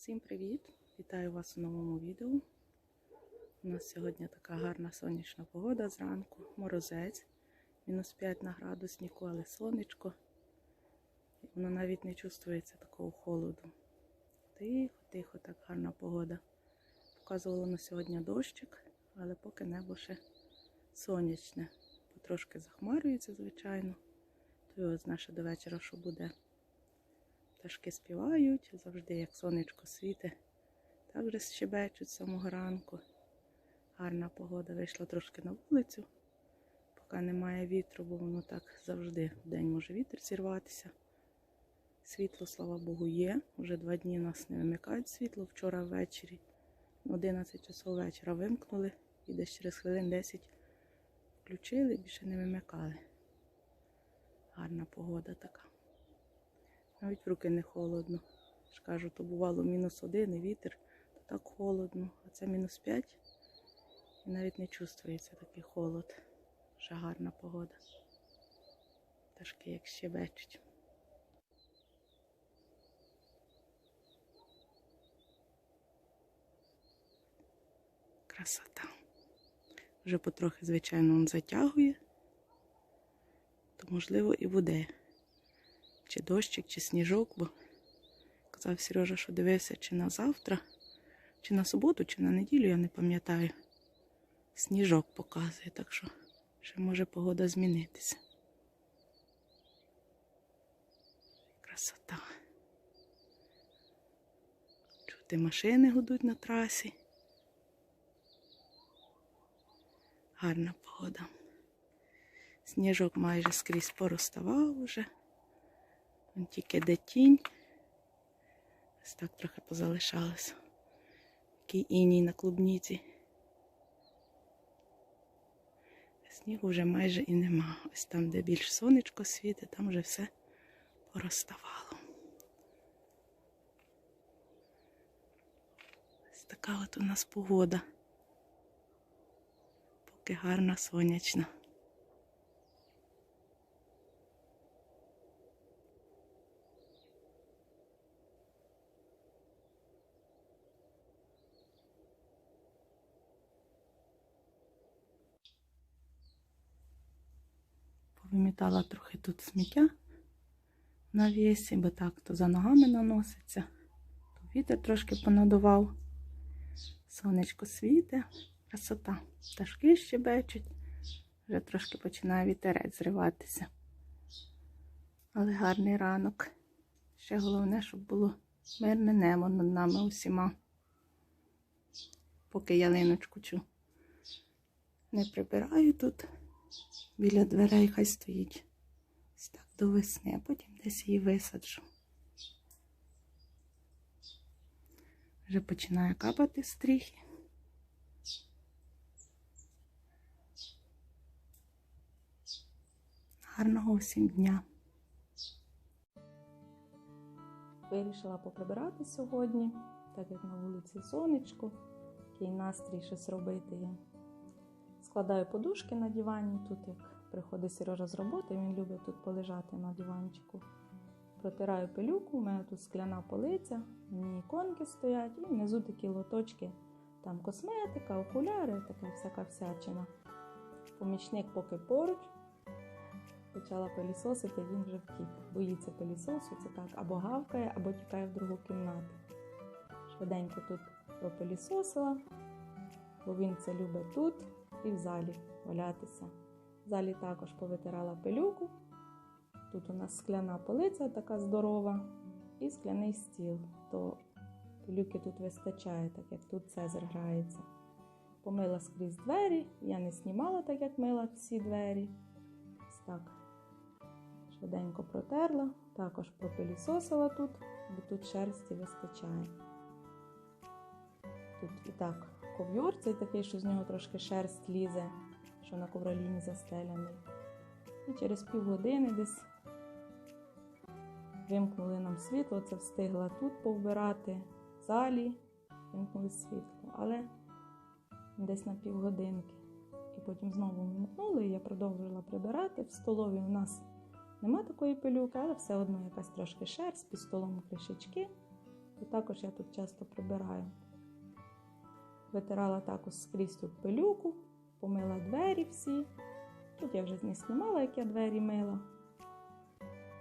Всім привіт! Вітаю вас у новому відео. У нас сьогодні така гарна сонячна погода зранку, морозець, мінус 5 на градуснику, але сонечко. Воно навіть не чувствується такого холоду. Тихо, тихо, так гарна погода. Показувало на сьогодні дощик, але поки небо ще сонячне. Потрошки захмарюється, звичайно. То його знає, до вечора що буде. Пташки співають, завжди як сонечко світе. Так щебечуть з самого ранку. Гарна погода. Вийшла трошки на вулицю, поки немає вітру, бо воно так завжди в день може вітер зірватися. Світло, слава Богу, є. Уже два дні нас не вимикають світло. Вчора ввечері, 11 часов вечора вимкнули і десь через хвилин 10 включили більше не вимикали. Гарна погода така. Навіть в руки не холодно. ж кажу, то бувало мінус один і вітер, то так холодно. А це мінус п'ять. І навіть не чувствується такий холод. Ще гарна погода. Пташки як щебечуть. Красота. Вже потрохи, звичайно, він затягує, то можливо і буде чи дощик, чи сніжок, бо казав Сережа, що дивився чи на завтра, чи на суботу, чи на неділю, я не пам'ятаю. Сніжок показує, так що ще може погода змінитися. Красота. Чути машини гудуть на трасі. Гарна погода. Сніжок майже скрізь пороставав уже. Вон тільки де тінь. Ось так трохи позалишалося. Такий іній на клубніці. Снігу вже майже і нема. Ось там, де більш сонечко світить, там вже все пороставало. Ось така от у нас погода. Поки гарна сонячна. Повимітала трохи тут сміття на вісі, бо так то за ногами наноситься, то вітер трошки понадував. Сонечко світе, красота. Пташки щебечуть, вже трошки починає вітерець зриватися. Але гарний ранок. Ще головне, щоб було мирне небо над нами усіма. Поки ялиночку цю не прибираю тут біля дверей хай стоїть. Ось так до весни, а потім десь її висаджу. Вже починає капати стріхи. Гарного всім дня. Вирішила поприбирати сьогодні, так як на вулиці сонечко, який настрій щось робити. Складаю подушки на дивані. Тут, як приходить Сережа з роботи, він любить тут полежати на диванчику. Протираю пилюку, у мене тут скляна полиця, мені іконки стоять, і внизу такі лоточки. Там косметика, окуляри, така всяка всячина. Помічник поки поруч. Почала пилісосити, він вже втік. Боїться пилісосу, це так або гавкає, або тікає в другу кімнату. Швиденько тут пропилісосила, бо він це любить тут і в залі валятися. В залі також повитирала пилюку. Тут у нас скляна полиця така здорова і скляний стіл. То пилюки тут вистачає, так як тут Цезар грається. Помила скрізь двері, я не знімала, так як мила всі двері. Ось так. Швиденько протерла, також пропилісосила тут, бо тут шерсті вистачає. Тут і так ков'юр цей такий, що з нього трошки шерсть лізе, що на ковроліні застеляний. І через півгодини десь вимкнули нам світло, це встигла тут повбирати, в залі, вимкнули світло, але десь на півгодинки. І потім знову вимкнули, і я продовжила прибирати. В столові у нас нема такої пилюки, але все одно якась трошки шерсть, під столом кришечки. то також я тут часто прибираю. Витирала також скрізь тут пилюку, помила двері всі. Тут я вже не знімала, як я двері мила.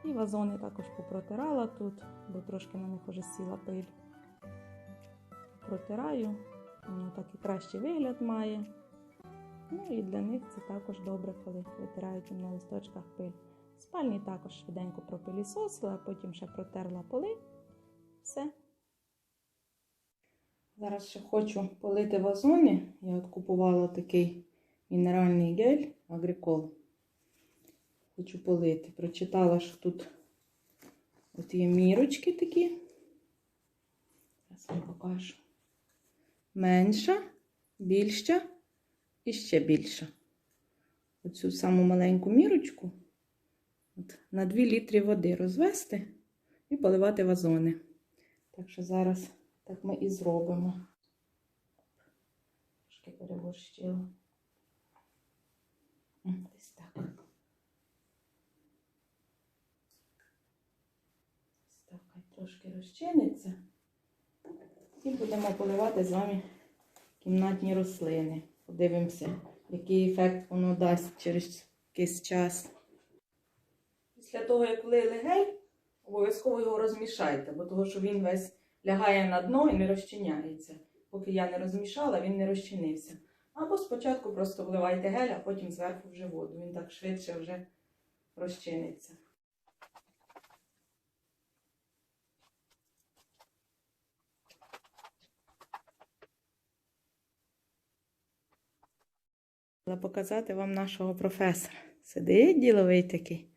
І вазони також попротирала тут, бо трошки на них вже сіла пиль. Протираю, воно так і кращий вигляд має. Ну і для них це також добре, коли витирають на листочках пиль. В спальні також швиденько пропилісосила, а потім ще протерла поли. Все. Зараз ще хочу полити вазони. Я от купувала такий мінеральний гель Агрикол. Хочу полити. Прочитала, що тут от є мірочки такі. Зараз вам покажу. Менша, більша і ще більша. Оцю саму маленьку мірочку от, на 2 літри води розвести і поливати вазони. Так що зараз так ми і зробимо. Трошки переборщила. Десь так. Ось так, хай трошки розчиниться. І будемо поливати з вами кімнатні рослини. Подивимося, який ефект воно дасть через якийсь час. Після того, як влили гель, обов'язково його розмішайте, бо того, що він весь лягає на дно і не розчиняється. Поки я не розмішала, він не розчинився. Або спочатку просто вливайте гель, а потім зверху вже воду. Він так швидше вже розчиниться. Показати вам нашого професора. Сидить діловий такий.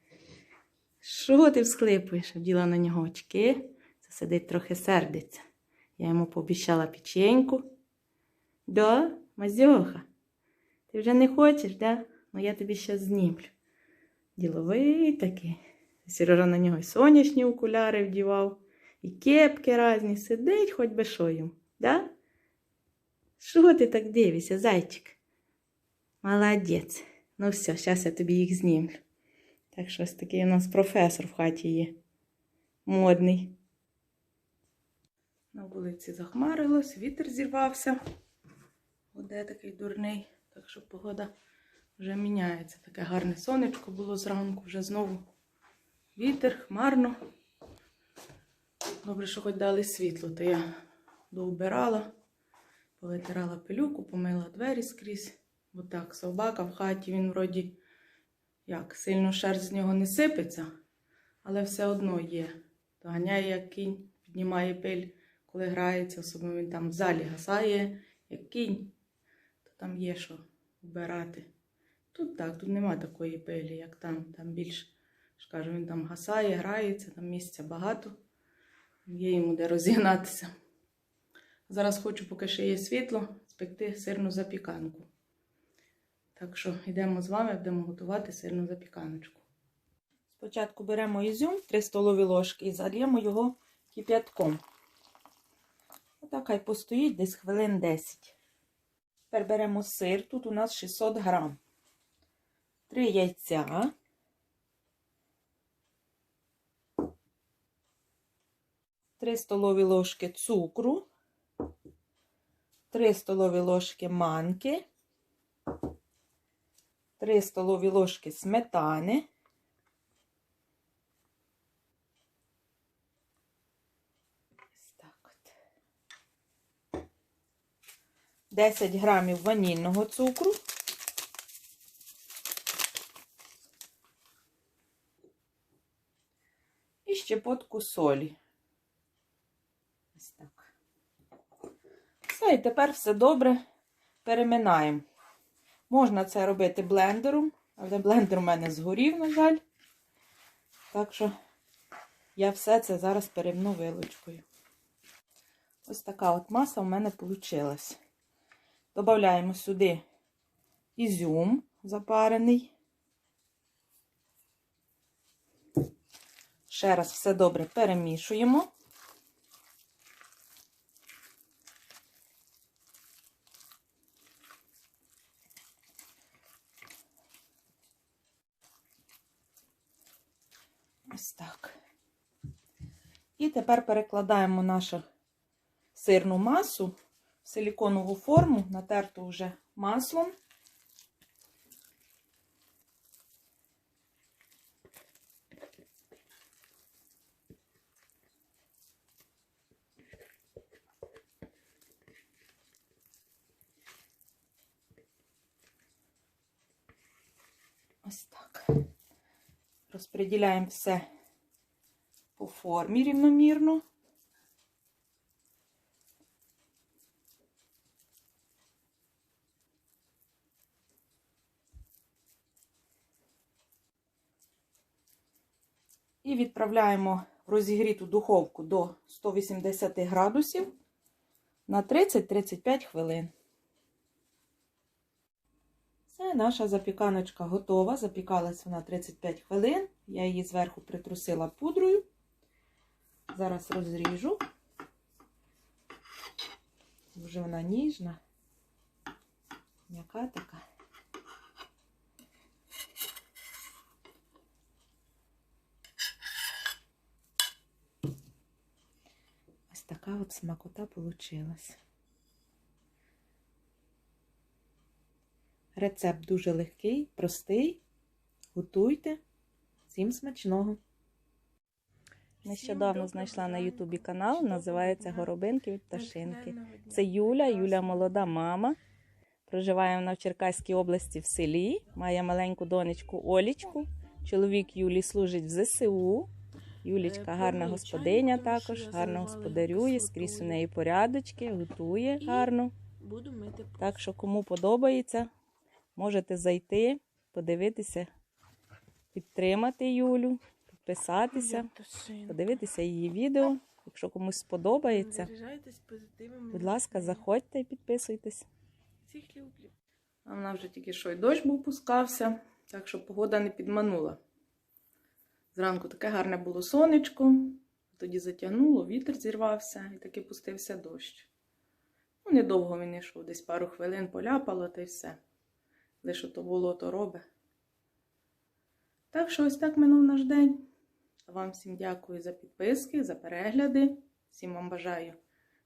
Що ти всклипуєш? Вділа на нього очки. Сидить трохи сердиться. Я йому пообіщала печеньку. Да, Мазьоха, ти вже не хочеш, да? Ну я тобі ще знімлю. Діловий такий. Сережа на нього і сонячні окуляри вдівав, і кепки різні. Сидить хоч би що йому, да? Що ти так дивишся, зайчик? Молодець. Ну все, зараз я тобі їх знімлю. Так що ось такий у нас професор в хаті є. Модний. На вулиці захмарилось, вітер зірвався. Буде такий дурний, так що погода вже міняється. Таке гарне сонечко було зранку, вже знову вітер, хмарно. Добре, що хоч дали світло, то я доубирала, повитирала пилюку, помила двері скрізь. Отак, собака в хаті, він вроді як сильно шерсть з нього не сипеться, але все одно є. То ганяє як кінь, піднімає пиль, коли грається, особливо він там в залі гасає, як кінь, то там є що вбирати. Тут так, тут нема такої пилі, як там. Там більш, ж кажу, він там гасає, грається, там місця багато. Є йому де розігнатися. Зараз хочу, поки ще є світло, спекти сирну запіканку. Так що йдемо з вами, будемо готувати сирну запіканочку. Спочатку беремо ізюм 3 столові ложки і зальємо його кип'ятком. Отак хай постоїть десь хвилин 10. Тепер беремо сир, тут у нас 600 грам. 3 яйця. Три столові ложки цукру, 3 столові ложки манки, 3 столові ложки сметани. Ось так от. 10 грамів ванільного цукру. І щепотку солі. Ось так. Все, і тепер все добре переминаємо. Можна це робити блендером, але блендер у мене згорів, на жаль. Так що я все це зараз перемну вилочкою. Ось така от маса у мене вийшла. Додаємо сюди ізюм запарений. Ще раз все добре перемішуємо. Ось так. І тепер перекладаємо наше сирну масу в силіконову форму, натерту вже маслом. Ось так. Розподіляємо все по формі рівномірно. І відправляємо в розігріту духовку до 180 градусів на 30-35 хвилин. Все, наша запіканочка готова. Запікалась вона 35 хвилин. Я її зверху притрусила пудрою. Зараз розріжу. Вже вона ніжна, м'яка така. Ось така от смакота получилась. Рецепт дуже легкий, простий. Готуйте. Всім смачного! Нещодавно знайшла на Ютубі канал, називається Горобинки від пташинки. Це Юля, Юля молода мама. Проживає вона в Черкаській області в селі, має маленьку донечку Олічку. Чоловік Юлі служить в ЗСУ. Юлічка гарна господиня також, гарно господарює, скрізь у неї порядочки, готує гарно. Буду мити. Так що, кому подобається, можете зайти, подивитися, підтримати Юлю, підписатися, подивитися її відео. Якщо комусь сподобається, будь ласка, заходьте і підписуйтесь. Всіх люблю. А вона вже тільки що й дощ був пускався, так що погода не підманула. Зранку таке гарне було сонечко, тоді затягнуло, вітер зірвався і таки пустився дощ. Ну, недовго він йшов, десь пару хвилин поляпало та й все. Лише то було, то робе. Так що ось так минув наш день. Вам всім дякую за підписки, за перегляди. Всім вам бажаю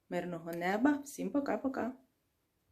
мирного неба. Всім пока-пока.